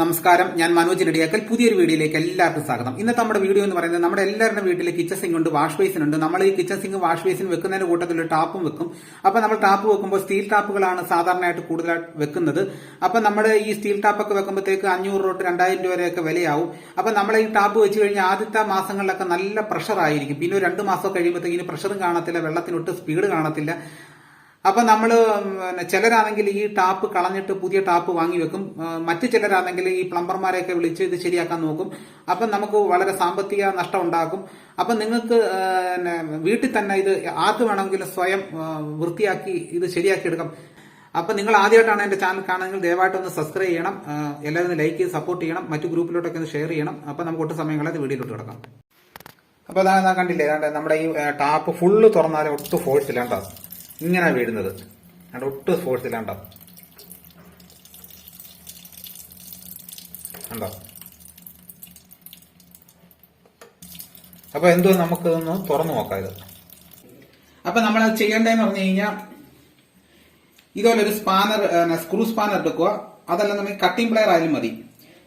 നമസ്കാരം. ഞാൻ മനോജ് റെഡിയാക്കൽ പുതിയൊരു വീഡിയോയിലേക്ക് എല്ലാവർക്കും സ്വാഗതം. ഇന്നത്തെ നമ്മുടെ വീഡിയോ എന്ന് പറയുന്നത് നമ്മുടെ എല്ലാവരുടെ വീട്ടിൽ കിച്ചൺ സിങ്ക് ഉണ്ട് വാഷ് ബേസിൻ ഉണ്ട്. നമ്മൾ ഈ കിച്ചൺ സിങ്ക് വാഷ് ബേസിൻ വെക്കുന്നതിന്റെ കൂട്ടത്തിൽ ടാപ്പും വെക്കും. അപ്പൊ നമ്മൾ ടാപ്പ് വെക്കുമ്പോൾ സ്റ്റീൽ ടാപ്പുകളാണ് സാധാരണയായിട്ട് കൂടുതലായിട്ട് വെക്കുന്നത്. അപ്പൊ നമ്മുടെ ഈ സ്റ്റീൽ ടാപ്പൊക്കെ വെക്കുമ്പോഴത്തേക്ക് അഞ്ഞൂറ് തൊട്ട് രണ്ടായിരം രൂപ വരെയൊക്കെ വിലയാവും. അപ്പൊ നമ്മൾ ഈ ടാപ്പ് വെച്ച് കഴിഞ്ഞാൽ ആദ്യത്തെ മാസങ്ങളിലൊക്കെ നല്ല പ്രഷർ ആയിരിക്കും. പിന്നെ ഒരു രണ്ട് മാസം കഴിയുമ്പോഴത്തേക്കിന് പ്രഷറും കാണത്തില്ല വെള്ളത്തിനൊട്ട് സ്പീഡ് കാണത്തില്ല. അപ്പൊ നമ്മൾ ചിലരാണെങ്കിൽ ഈ ടാപ്പ് കളഞ്ഞിട്ട് പുതിയ ടാപ്പ് വാങ്ങി വെക്കും. മറ്റു ചിലരാണെങ്കിൽ ഈ പ്ലംബർമാരെയൊക്കെ വിളിച്ച് ഇത് ശരിയാക്കാൻ നോക്കും. അപ്പം നമുക്ക് വളരെ സാമ്പത്തിക നഷ്ടം ഉണ്ടാക്കും. അപ്പം നിങ്ങൾക്ക് വീട്ടിൽ തന്നെ ഇത് ആർക്ക് വേണമെങ്കിലും സ്വയം വൃത്തിയാക്കി ഇത് ശരിയാക്കി എടുക്കാം. അപ്പൊ നിങ്ങൾ ആദ്യമായിട്ടാണ് എന്റെ ചാനൽ കാണുന്നതെങ്കിൽ ദയവായിട്ട് ഒന്ന് സബ്സ്ക്രൈബ് ചെയ്യണം. എല്ലാവരും ഒന്ന് ലൈക്ക് ചെയ്ത് സപ്പോർട്ട് ചെയ്യണം. മറ്റു ഗ്രൂപ്പിലോട്ടൊക്കെ ഒന്ന് ഷെയർ ചെയ്യണം. അപ്പൊ നമുക്ക് ഒട്ടും സമയം കളയാതെ വീഡിയോയിലോട്ട് കിടക്കാം. അപ്പൊ അതാ അതാ കണ്ടില്ലേ നമ്മുടെ ഈ ടാപ്പ് ഫുള്ള് തുറന്നാലും ഒട്ടും ഫോഴ്സ് ഇല്ല കേട്ടോ ഇങ്ങനെ വീഴുന്നത്. അവിടെ ഒട്ടും ഫോഴ്സ് ഇല്ലാണ്ടോ. ഉണ്ടോ അപ്പൊ എന്തോ നമുക്ക് ഒന്ന് തുറന്നു നോക്കാം ഇത്. അപ്പൊ നമ്മൾ ചെയ്യേണ്ടതെന്ന് പറഞ്ഞു കഴിഞ്ഞാൽ ഇതുപോലെ ഒരു സ്പാനർ സ്ക്രൂ സ്പാനർ എടുക്കുക. അതല്ല നമുക്ക് കട്ടിംഗ് പ്ലെയർ ആയാലും മതി.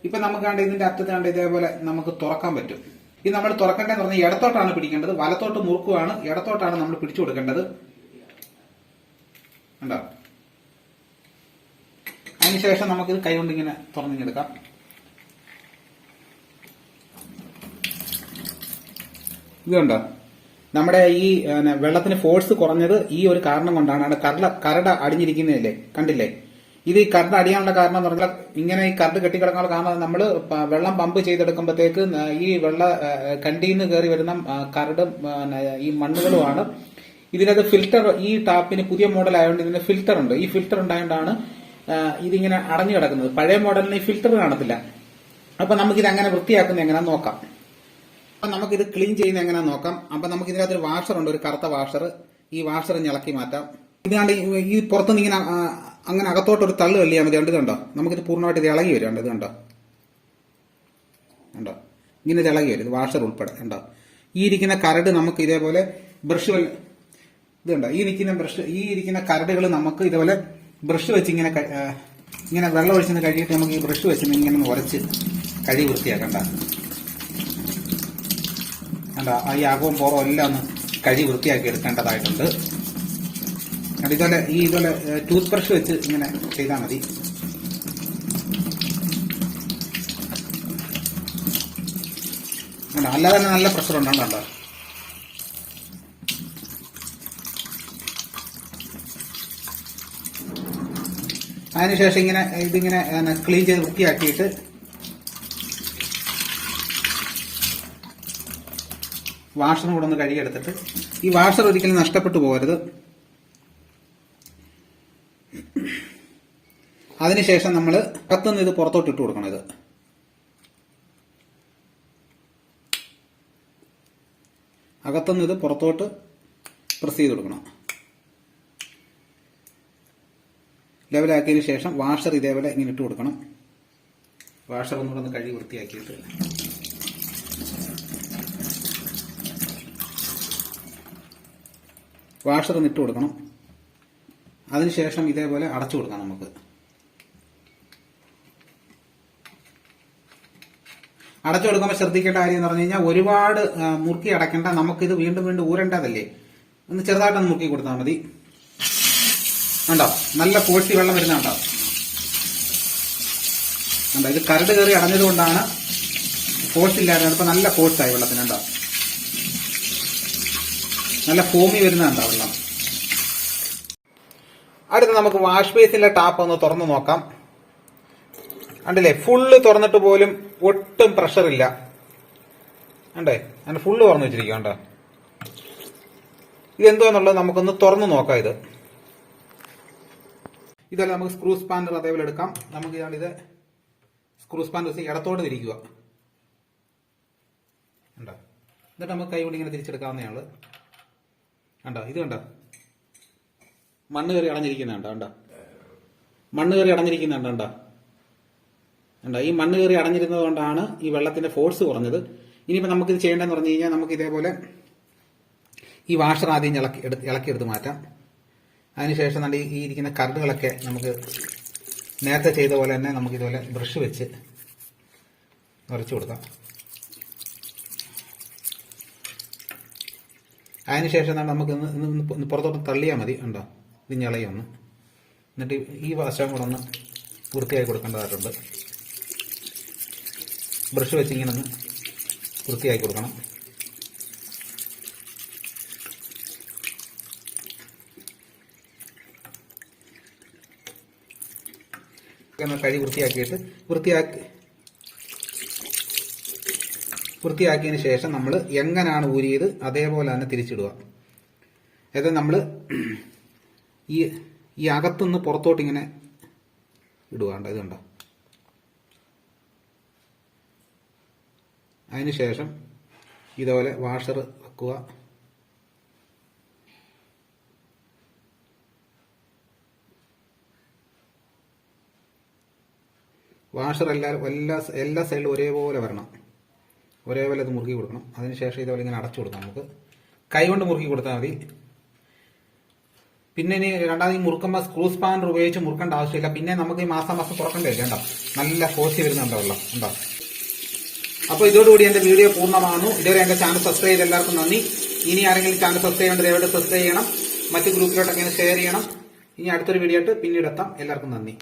ഇപ്പൊ നമുക്ക് കണ്ട ഇതിന്റെ അറ്റത്ത് കണ്ട ഇതേപോലെ നമുക്ക് തുറക്കാൻ പറ്റും. ഇത് നമ്മൾ തുറക്കേണ്ടതെന്ന് പറഞ്ഞാൽ ഇടത്തോട്ടാണ് പിടിക്കേണ്ടത്. വലത്തോട്ട് മുറുക്കുവാണ്. ഇടത്തോട്ടാണ് നമ്മൾ പിടിച്ചു കൊടുക്കേണ്ടത്. കണ്ടോ അതിനുശേഷം നമുക്കിത് കൈകൊണ്ട് ഇങ്ങനെ തുറന്നിങ്ങെടുക്കാം. ഇതുണ്ടോ നമ്മുടെ ഈ വെള്ളത്തിന് ഫോഴ്സ് കുറഞ്ഞത് ഈ ഒരു കാരണം കൊണ്ടാണ്. അവിടെ കരട അടിഞ്ഞിരിക്കുന്നതല്ലേ? കണ്ടില്ലേ? ഇത് ഈ കരട് അടിയാനുള്ള കാരണം എന്ന് പറഞ്ഞാൽ ഇങ്ങനെ ഈ കരട് കെട്ടിക്കിടക്കാനുള്ള കാരണം നമ്മൾ വെള്ളം പമ്പ് ചെയ്തെടുക്കുമ്പോഴത്തേക്ക് ഈ വെള്ള കണ്ടിന്ന് കയറി വരുന്ന കരടും ഈ മണ്ണുകളുമാണ് ഇതിനകത്ത് ഫിൽറ്റർ ഈ ടാപ്പിന് പുതിയ മോഡൽ ആയതുകൊണ്ട് ഇതിന് ഫിൽറ്റർ ഉണ്ട്. ഈ ഫിൽറ്റർ ഉണ്ടായതുകൊണ്ടാണ് ഇതിങ്ങനെ അടഞ്ഞു കിടക്കുന്നത്. പഴയ മോഡലിന് ഈ ഫിൽറ്റർ കാണത്തില്ല. അപ്പൊ നമുക്കിത് അങ്ങനെ വൃത്തിയാക്കുന്നത് എങ്ങനെയാന്ന് നോക്കാം. അപ്പൊ നമുക്കിത് ക്ലീൻ ചെയ്യുന്ന എങ്ങനെ നോക്കാം. അപ്പൊ നമുക്ക് ഇതിനകത്ത് ഒരു വാഷർ ഉണ്ട് ഒരു കറുത്ത വാഷർ ഈ വാഷർ ഇളക്കി മാറ്റാം. ഇതാണ്ട് ഈ- പുറത്തുനിന്ന് ഇങ്ങനെ അങ്ങനെ അകത്തോട്ട് ഒരു തള്ളു കളിയാൽ മതി. കണ്ടത് കണ്ടോ? നമുക്കിത് പൂർണമായിട്ട് ഇത് ഇളകി വരും. കണ്ടോ ഇത് കണ്ടോ? കണ്ടോ? ഇങ്ങനെ ഇളകി വരും. ഇത് വാഷർ ഉൾപ്പെടെ. കണ്ടോ? ഈ ഇരിക്കുന്ന കരട് നമുക്ക് ഇതേപോലെ ബ്രഷ് വഴി ഇത് കണ്ടോ ഈ ഇരിക്കുന്ന ബ്രഷ് ഈ ഇരിക്കുന്ന കരടുകൾ നമുക്ക് ഇതുപോലെ ബ്രഷ് വെച്ച് ഇങ്ങനെ ഇങ്ങനെ വെള്ളം ഒഴിച്ചെന്ന് കഴുകിയിട്ട് നമുക്ക് ഈ ബ്രഷ് വെച്ച് ഇങ്ങനെ ഉരച്ച് കഴി വൃത്തിയാക്കണ്ട കണ്ട? ഈ അകവും പുറവും എല്ലാം ഒന്ന് കഴി വൃത്തിയാക്കി എടുക്കേണ്ടതായിട്ടുണ്ട്. ഇതുപോലെ ഈ ഇതുപോലെ ടൂത്ത് ബ്രഷ് വെച്ച് ഇങ്ങനെ ചെയ്താൽ മതി. അല്ലാതെ തന്നെ നല്ല പ്രഷർ ഉണ്ട് അതിനുശേഷം ഇങ്ങനെ ഇതിങ്ങനെ ക്ലീൻ ചെയ്ത് വൃത്തിയാക്കിയിട്ട് വാഷറും കൂടെ ഒന്ന് കഴുകിയെടുത്തിട്ട് ഈ വാഷർ ഒരിക്കലും നഷ്ടപ്പെട്ടു പോകരുത്. അതിനുശേഷം നമ്മൾ കത്തുനിന്ന് ഇത് പുറത്തോട്ട് ഇട്ട് കൊടുക്കണം ഇത്. അകത്തുനിന്ന് ഇത് പുറത്തോട്ട് പ്രസ് ചെയ്ത് കൊടുക്കണം. ലെവലാക്കിയതിനു ശേഷം വാഷർ ഇതേപോലെ ഇങ്ങനെ ഇട്ട് കൊടുക്കണം. വാഷർ ഒന്നുകൂടെ ഒന്ന് കഴുകി വൃത്തിയാക്കിയിട്ട്. വാഷർ ഒന്ന് ഇട്ട് കൊടുക്കണം. അതിനുശേഷം ഇതേപോലെ അടച്ചു കൊടുക്കാം നമുക്ക്. അടച്ചു കൊടുക്കുമ്പോൾ ശ്രദ്ധിക്കേണ്ട കാര്യം എന്ന് പറഞ്ഞു കഴിഞ്ഞാൽ ഒരുപാട് മുറുക്കി അടയ്ക്കേണ്ട. നമുക്കിത് വീണ്ടും വീണ്ടും ഊരേണ്ടതല്ലേ? ഒന്ന് ചെറുതായിട്ടൊന്ന് മുറുക്കി കൊടുത്താൽ മതി. ഉണ്ടോ നല്ല കോഴ്സി വെള്ളം വരുന്നുണ്ടോ ഉണ്ടോ ഇത് കരട് കയറി അടഞ്ഞത് കൊണ്ടാണ് ഫോഴ്സ് ഇല്ലായിരുന്നത് ഇപ്പൊ നല്ല വെള്ളത്തിന് വെള്ളത്തിനുണ്ടോ നല്ല ഫോമി വരുന്നുണ്ടോ വെള്ളം? അടുത്ത് നമുക്ക് വാഷ് ബേസിന്റെ ടാപ്പ് ഒന്ന് തുറന്നു നോക്കാം. കണ്ടില്ലേ? ഫുള്ള് തുറന്നിട്ട് പോലും ഒട്ടും പ്രഷർ ഇല്ല. കണ്ടേ? അങ്ങനെ ഫുള്ള് തുറന്നു വെച്ചിരിക്കുക കണ്ടോ? ഇതെന്തോന്നുള്ളത്? നമുക്കൊന്ന് തുറന്നു നോക്കാം ഇത്. ഇതല്ല നമുക്ക് സ്ക്രൂ സ്പാൻഡർ അതേപോലെ എടുക്കാം. നമുക്ക് ഇതാണിത് ഇത് സ്ക്രൂ സ്പാൻഡർ വെച്ച് ഇടത്തോട്ട് തിരിക്കുക. കണ്ടോ? എന്നിട്ട് നമുക്ക് കൈ കൊണ്ട് ഇങ്ങനെ തിരിച്ചെടുക്കാവുന്നതാണ് കണ്ടോ? ഇത് കണ്ടോ? മണ്ണ് കയറി അടഞ്ഞിരിക്കുന്നുണ്ടോ കണ്ടോ? മണ്ണ് കയറി അടഞ്ഞിരിക്കുന്നുണ്ടോ കണ്ടോ? കണ്ടോ? ഈ മണ്ണ് കയറി അടഞ്ഞിരുന്നത് കൊണ്ടാണ് ഈ വെള്ളത്തിന്റെ ഫോഴ്സ് കുറഞ്ഞത്. ഇനിയിപ്പോൾ നമുക്കിത് ചെയ്യേണ്ടതെന്ന് പറഞ്ഞു കഴിഞ്ഞാൽ നമുക്ക് ഇതേപോലെ ഈ വാഷർ ആദ്യം ഇളക്കി എടുത്ത് ഇളക്കിയെടുത്ത് മാറ്റാം. അതിനുശേഷം നമ്മുടെ ഈ ഇരിക്കുന്ന കറുകളൊക്കെ നമുക്ക് നേരത്തെ ചെയ്ത പോലെ തന്നെ നമുക്ക് ഇതുപോലെ ബ്രഷ് വെച്ച് നിറച്ച് കൊടുക്കാം. അതിനുശേഷം നമുക്ക് ഇന്ന് പുറത്തോട്ട് തള്ളിയാൽ മതി. ഉണ്ടോ? ഇത് ഞളയൊന്ന്. എന്നിട്ട് ഈ വശം കൂടെ ഒന്ന് വൃത്തിയാക്കി കൊടുക്കേണ്ടതായിട്ടുണ്ട്. ബ്രഷ് വെച്ച് ഇങ്ങനെ ഒന്ന് വൃത്തിയാക്കി കൊടുക്കണം. ഒന്ന് കഴി വൃത്തിയാക്കിയിട്ട് വൃത്തിയാക്കി വൃത്തിയാക്കിയതിന് ശേഷം നമ്മൾ എങ്ങനെയാണ് ഊരിയത് അതേപോലെ തന്നെ തിരിച്ചിടുക. അതായത് നമ്മൾ ഈ ഈ അകത്തുനിന്ന് പുറത്തോട്ട് ഇങ്ങനെ ഇടുക കണ്ടോ? ഇത് കണ്ടോ? അതിനുശേഷം ഇതുപോലെ വാഷർ വെക്കുക. വാഷർ എല്ലാ എല്ലാ എല്ലാ സൈഡിലും ഒരേപോലെ വരണം. ഒരേപോലെ ഇത് മുറുക്കി കൊടുക്കണം. അതിനുശേഷം ഇതുപോലെ ഇങ്ങനെ അടച്ചു കൊടുക്കാം നമുക്ക്. കൈ കൊണ്ട് മുറുക്കി കൊടുത്താൽ മതി. പിന്നെ ഇനി രണ്ടാമത് ഈ മുറുക്കുമ്പോൾ സ്ക്രൂ സ്പാനർ ഉപയോഗിച്ച് മുറുക്കേണ്ട ആവശ്യമില്ല. പിന്നെ നമുക്ക് ഈ മാസം മാസം തുറക്കണ്ടേ കണ്ടോ നല്ല ഫോഴ്സ് വരുന്നുണ്ടോ വെള്ളം ഉണ്ടോ? അപ്പോൾ ഇതോടുകൂടി എന്റെ വീഡിയോ പൂർണമാകുന്നു. ഇതുവരെ എന്റെ ചാനൽ സബ്സ്ക്രൈബ് ചെയ്ത് എല്ലാവർക്കും നന്ദി. ഇനി ആരെങ്കിലും ചാനൽ സബ്സ്ക്രൈബ് ചെയ്യേണ്ടത് എവിടെ സബ്സ്ക്രൈബ് ചെയ്യണം. മറ്റു ഗ്രൂപ്പിലോട്ടൊക്കെ ഷെയർ ചെയ്യണം. ഇനി അടുത്തൊരു വീഡിയോ ആയിട്ട് പിന്നീട് എത്താം. എല്ലാവർക്കും നന്ദി.